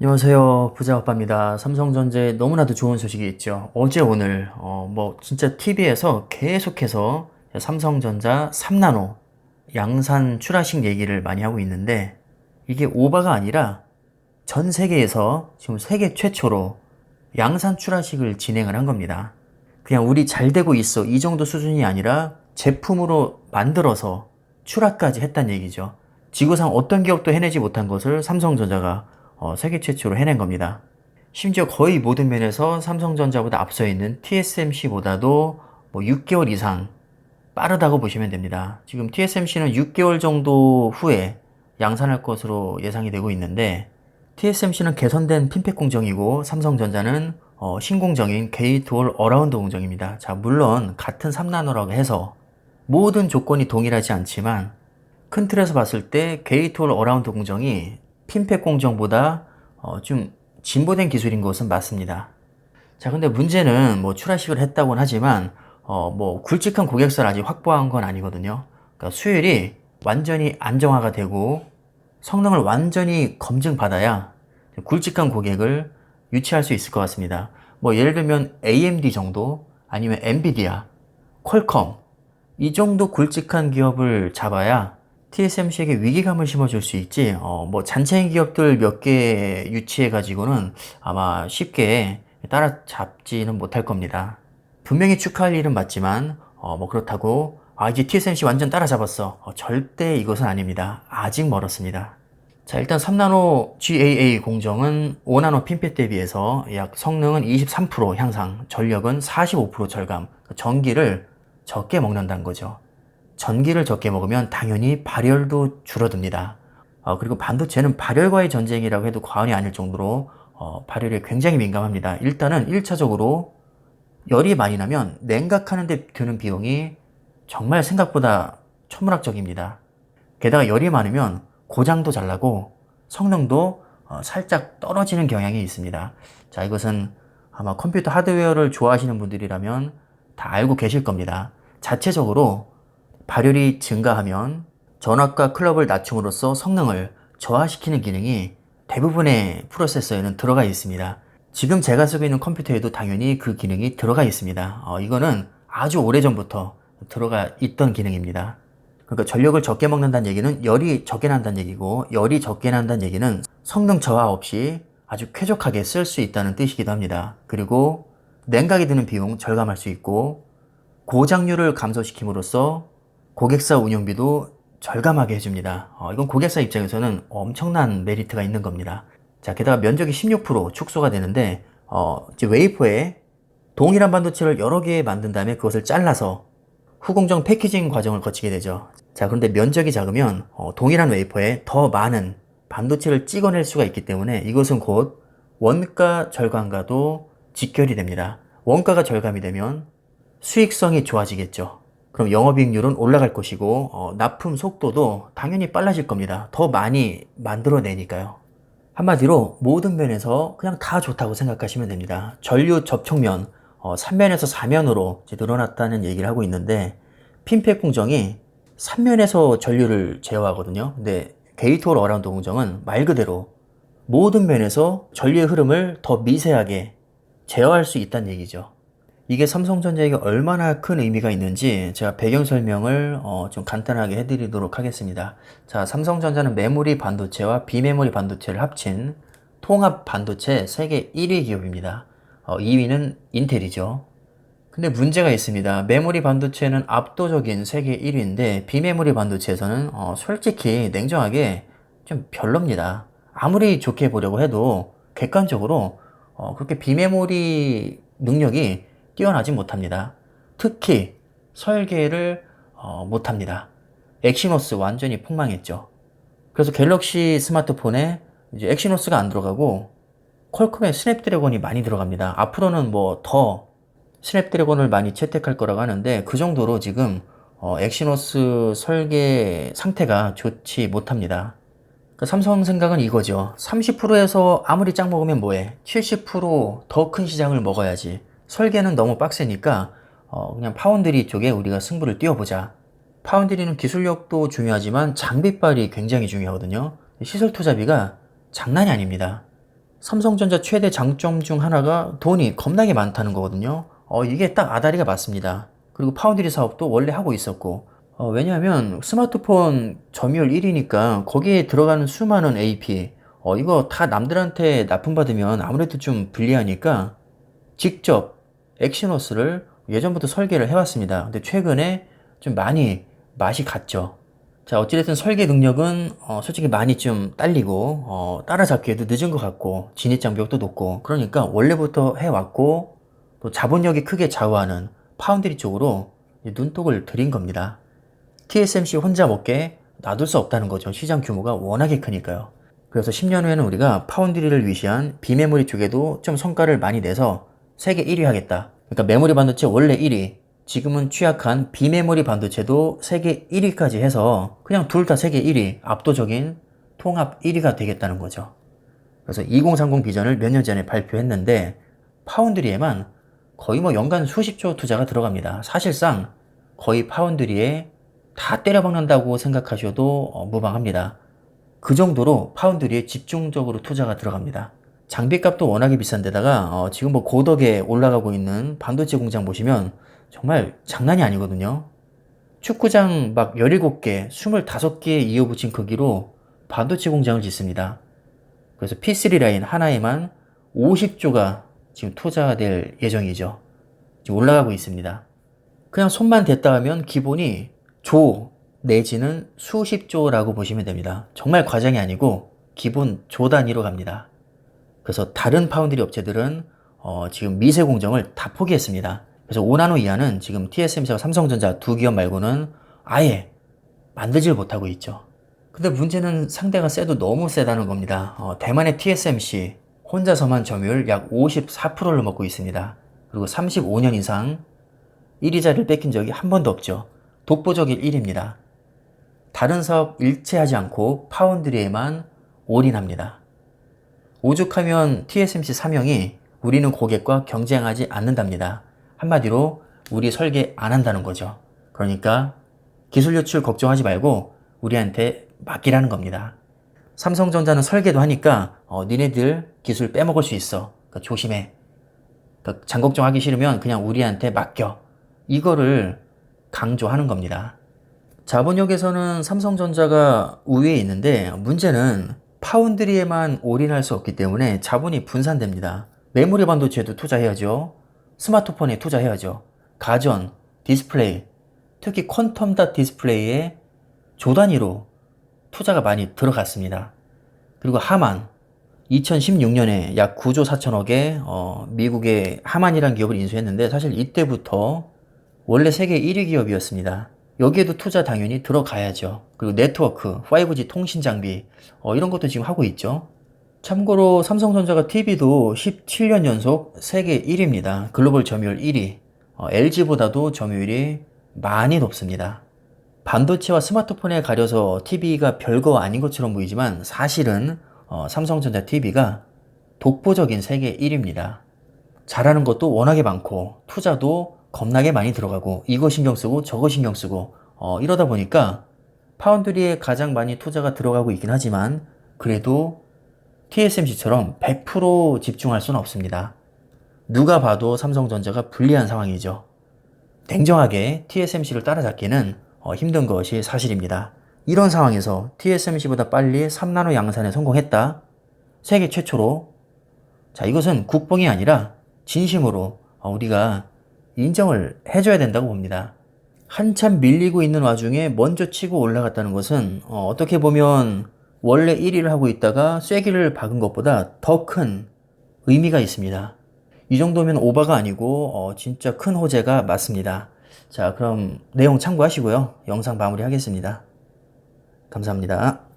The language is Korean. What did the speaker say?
안녕하세요. 부자오빠입니다. 삼성전자에 너무나도 좋은 소식이 있죠. 어제 오늘 어, 뭐 진짜 TV에서 계속해서 삼성전자 3나노 양산 출하식 얘기를 많이 하고 있는데 이게 오바가 아니라 전 세계에서 지금 세계 최초로 양산 출하식을 진행을 한 겁니다. 그냥 우리 잘 되고 있어 이 정도 수준이 아니라 제품으로 만들어서 출하까지 했단 얘기죠. 지구상 어떤 기업도 해내지 못한 것을 삼성전자가 어, 세계 최초로 해낸 겁니다. 심지어 거의 모든 면에서 삼성전자보다 앞서 있는 TSMC보다도 뭐 6개월 이상 빠르다고 보시면 됩니다. 지금 TSMC는 6개월 정도 후에 양산할 것으로 예상이 되고 있는데 TSMC는 개선된 핀팩 공정이고 삼성전자는 어, 신공정인 게이트올 어라운드 공정입니다. 자, 물론 같은 3나노라고 해서 모든 조건이 동일하지 않지만 큰 틀에서 봤을 때 게이트올 어라운드 공정이 핀팩 공정보다 어, 좀 진보된 기술인 것은 맞습니다. 자, 근데 문제는 뭐 출하식을 했다고는 하지만 어, 뭐 굵직한 고객사를 아직 확보한 건 아니거든요. 그러니까 수율이 완전히 안정화가 되고 성능을 완전히 검증받아야 굵직한 고객을 유치할 수 있을 것 같습니다. 뭐 예를 들면 AMD 정도 아니면 엔비디아, 퀄컴 이 정도 굵직한 기업을 잡아야 TSMC에게 위기감을 심어줄 수 있지, 어, 뭐, 잔체인 기업들 몇 개 유치해가지고는 아마 쉽게 따라잡지는 못할 겁니다. 분명히 축하할 일은 맞지만, 어, 뭐, 그렇다고, 아, 이제 TSMC 완전 따라잡았어. 어, 절대 이것은 아닙니다. 아직 멀었습니다. 자, 일단 3나노 GAA 공정은 5나노 핀펫 대비해서 약 성능은 23% 향상, 전력은 45% 절감, 전기를 적게 먹는다는 거죠. 전기를 적게 먹으면 당연히 발열도 줄어듭니다. 어, 그리고 반도체는 발열과의 전쟁이라고 해도 과언이 아닐 정도로 어, 발열에 굉장히 민감합니다. 일단은 1차적으로 열이 많이 나면 냉각하는데 드는 비용이 정말 생각보다 천문학적입니다. 게다가 열이 많으면 고장도 잘 나고 성능도 어, 살짝 떨어지는 경향이 있습니다. 자, 이것은 아마 컴퓨터 하드웨어를 좋아하시는 분들이라면 다 알고 계실 겁니다. 자체적으로 발열이 증가하면 전압과 클럽을 낮춤으로써 성능을 저하시키는 기능이 대부분의 프로세서에는 들어가 있습니다. 지금 제가 쓰고 있는 컴퓨터에도 당연히 그 기능이 들어가 있습니다. 어, 이거는 아주 오래전부터 들어가 있던 기능입니다. 그러니까 전력을 적게 먹는다는 얘기는 열이 적게 난다는 얘기고 열이 적게 난다는 얘기는 성능 저하 없이 아주 쾌적하게 쓸 수 있다는 뜻이기도 합니다. 그리고 냉각이 드는 비용 절감할 수 있고 고장률을 감소시킴으로써 고객사 운영비도 절감하게 해줍니다. 어, 이건 고객사 입장에서는 엄청난 메리트가 있는 겁니다. 자, 게다가 면적이 16% 축소가 되는데, 어, 이제 웨이퍼에 동일한 반도체를 여러 개 만든 다음에 그것을 잘라서 후공정 패키징 과정을 거치게 되죠. 자, 그런데 면적이 작으면 어, 동일한 웨이퍼에 더 많은 반도체를 찍어낼 수가 있기 때문에 이것은 곧 원가 절감과도 직결이 됩니다. 원가가 절감이 되면 수익성이 좋아지겠죠. 그럼 영업이익률은 올라갈 것이고 어, 납품 속도도 당연히 빨라질 겁니다. 더 많이 만들어내니까요. 한마디로 모든 면에서 그냥 다 좋다고 생각하시면 됩니다. 전류 접촉면 어, 3면에서 4면으로 늘어났다는 얘기를 하고 있는데 핀팩 공정이 3면에서 전류를 제어하거든요. 근데 게이트 홀 어라운드 공정은 말 그대로 모든 면에서 전류의 흐름을 더 미세하게 제어할 수 있다는 얘기죠. 이게 삼성전자에게 얼마나 큰 의미가 있는지 제가 배경 설명을 어, 좀 간단하게 해드리도록 하겠습니다. 자, 삼성전자는 메모리 반도체와 비메모리 반도체를 합친 통합 반도체 세계 1위 기업입니다. 어, 2위는 인텔이죠. 근데 문제가 있습니다. 메모리 반도체는 압도적인 세계 1위인데 비메모리 반도체에서는 어, 솔직히 냉정하게 좀 별로입니다. 아무리 좋게 보려고 해도 객관적으로 어, 그렇게 비메모리 능력이 뛰어나지 못합니다. 특히 설계를 어, 못합니다. 엑시노스 완전히 폭망했죠. 그래서 갤럭시 스마트폰에 이제 엑시노스가 안 들어가고 퀄컴의 스냅드래곤이 많이 들어갑니다. 앞으로는 뭐 더 스냅드래곤을 많이 채택할 거라고 하는데 그 정도로 지금 어, 엑시노스 설계 상태가 좋지 못합니다. 그 삼성 생각은 이거죠. 30%에서 아무리 짱 먹으면 뭐해? 70%더 큰 시장을 먹어야지. 설계는 너무 빡세니까 어, 그냥 파운드리 쪽에 우리가 승부를 띄워보자. 파운드리는 기술력도 중요하지만 장비빨이 굉장히 중요하거든요. 시설 투자비가 장난이 아닙니다. 삼성전자 최대 장점 중 하나가 돈이 겁나게 많다는 거거든요. 어, 이게 딱 아다리가 맞습니다. 그리고 파운드리 사업도 원래 하고 있었고, 어, 왜냐하면 스마트폰 점유율 1위니까 거기에 들어가는 수많은 AP, 어, 이거 다 남들한테 납품받으면 아무래도 좀 불리하니까 직접 액시노스를 예전부터 설계를 해왔습니다. 근데 최근에 좀 많이 맛이 갔죠. 자, 어찌됐든 설계 능력은 어, 솔직히 많이 좀 딸리고 어, 따라잡기에도 늦은 것 같고 진입 장벽도 높고 그러니까 원래부터 해왔고 또 자본력이 크게 좌우하는 파운드리 쪽으로 눈독을 들인 겁니다. TSMC 혼자 먹게 놔둘 수 없다는 거죠. 시장 규모가 워낙에 크니까요. 그래서 10년 후에는 우리가 파운드리를 위시한 비메모리 쪽에도 좀 성과를 많이 내서 세계 1위 하겠다. 그러니까 메모리 반도체 원래 1위, 지금은 취약한 비메모리 반도체도 세계 1위까지 해서 그냥 둘 다 세계 1위, 압도적인 통합 1위가 되겠다는 거죠. 그래서 2030 비전을 몇 년 전에 발표했는데 파운드리에만 거의 뭐 연간 수십조 투자가 들어갑니다. 사실상 거의 파운드리에 다 때려박는다고 생각하셔도 어, 무방합니다. 그 정도로 파운드리에 집중적으로 투자가 들어갑니다. 장비값도 워낙에 비싼데다가 어, 지금 뭐 고덕에 올라가고 있는 반도체 공장 보시면 정말 장난이 아니거든요. 축구장 막 17개, 25개 이어붙인 크기로 반도체 공장을 짓습니다. 그래서 P3 라인 하나에만 50조가 지금 투자될 예정이죠. 지금 올라가고 있습니다. 그냥 손만 댔다 하면 기본이 조 내지는 수십조라고 보시면 됩니다. 정말 과장이 아니고 기본 조 단위로 갑니다. 그래서 다른 파운드리 업체들은 어, 지금 미세 공정을 다 포기했습니다. 그래서 5나노 이하는 지금 TSMC와 삼성전자 두 기업 말고는 아예 만들질 못하고 있죠. 근데 문제는 상대가 세도 너무 세다는 겁니다. 어, 대만의 TSMC 혼자서만 점유율 약 54%를 먹고 있습니다. 그리고 35년 이상 1위 자리를 뺏긴 적이 한 번도 없죠. 독보적인 1위입니다. 다른 사업 일체하지 않고 파운드리에만 올인합니다. 오죽하면 TSMC 사명이 우리는 고객과 경쟁하지 않는답니다. 한마디로 우리 설계 안 한다는 거죠. 그러니까 기술 유출 걱정하지 말고 우리한테 맡기라는 겁니다. 삼성전자는 설계도 하니까 어, 니네들 기술 빼먹을 수 있어. 그러니까 조심해. 그러니까 장 걱정하기 싫으면 그냥 우리한테 맡겨. 이거를 강조하는 겁니다. 자본력에서는 삼성전자가 우위에 있는데 문제는 파운드리에만 올인할 수 없기 때문에 자본이 분산됩니다. 메모리 반도체에도 투자해야죠. 스마트폰에 투자해야죠. 가전, 디스플레이, 특히 퀀텀 닷 디스플레이에 조 단위로 투자가 많이 들어갔습니다. 그리고 하만, 2016년에 약 9조 4천억에 어, 미국의 하만이라는 기업을 인수했는데 사실 이때부터 원래 세계 1위 기업이었습니다. 여기에도 투자 당연히 들어가야죠. 그리고 네트워크, 5G 통신 장비 어, 이런 것도 지금 하고 있죠. 참고로 삼성전자가 TV도 17년 연속 세계 1위입니다. 글로벌 점유율 1위. 어, LG보다도 점유율이 많이 높습니다. 반도체와 스마트폰에 가려서 TV가 별거 아닌 것처럼 보이지만 사실은 어, 삼성전자 TV가 독보적인 세계 1위입니다. 잘하는 것도 워낙에 많고 투자도 겁나게 많이 들어가고 이거 신경 쓰고 저거 신경 쓰고 어, 이러다 보니까 파운드리에 가장 많이 투자가 들어가고 있긴 하지만 그래도 TSMC처럼 100% 집중할 수는 없습니다. 누가 봐도 삼성전자가 불리한 상황이죠. 냉정하게 TSMC를 따라잡기는 어, 힘든 것이 사실입니다. 이런 상황에서 TSMC보다 빨리 3나노 양산에 성공했다. 세계 최초로. 자, 이것은 국뽕이 아니라 진심으로 어, 우리가 인정을 해줘야 된다고 봅니다. 한참 밀리고 있는 와중에 먼저 치고 올라갔다는 것은 어, 어떻게 보면 원래 1위를 하고 있다가 쐐기를 박은 것보다 더 큰 의미가 있습니다. 이 정도면 오바가 아니고 어, 진짜 큰 호재가 맞습니다. 자 그럼 내용 참고하시고요. 영상 마무리하겠습니다. 감사합니다.